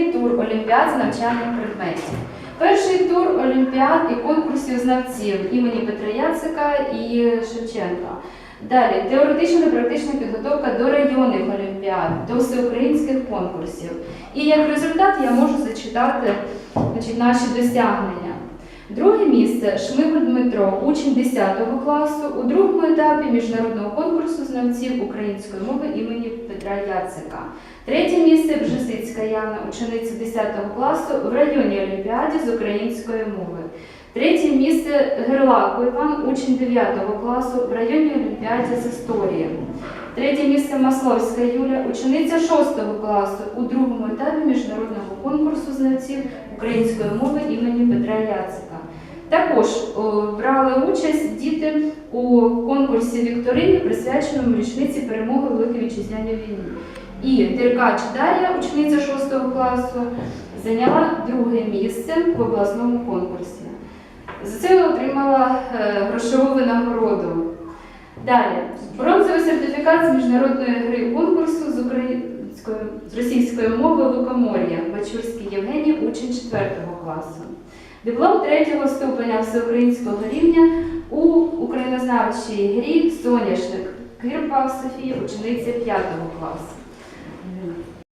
тур олімпіад з навчальних предметів. Перший тур олімпіад і конкурсів знавців імені Петра Яцика і Шевченка. Далі теоретична та практична підготовка до районних олімпіад, до всеукраїнських конкурсів. І як результат я можу зачитати значить, наші досягнення. Друге місце Шмигуль Дмитро, учень 10 класу, у другому етапі міжнародного конкурсу знавців української мови імені Петра Яцика. Третє місце Бжесицька Яна, учениця 10 класу в районній олімпіаді з української мови. Третє місце Герлако Іван, учень 9 класу в районній олімпіаді з історії. Третє місце Масловська Юля, учениця 6 класу у другому етапі міжнародного конкурсу знавців української мови імені Петра Яцика. Також о, брали участь діти у конкурсі Вікторини, присвяченому річниці перемоги в Великій Вітчизняній війні. І Деркач Дар'я, учениця 6 класу, зайняла друге місце в обласному конкурсі. За це отримала е, грошову винагороду. Далі, бронзовий сертифікат з міжнародної гри конкурсу російської мови Лукомор'я, Бачурський Євгеній, учень 4 класу. Диплом 3 ступеня всеукраїнського рівня у українознавчій грі Соняшник Кирпа Софії, учениця 5 класу.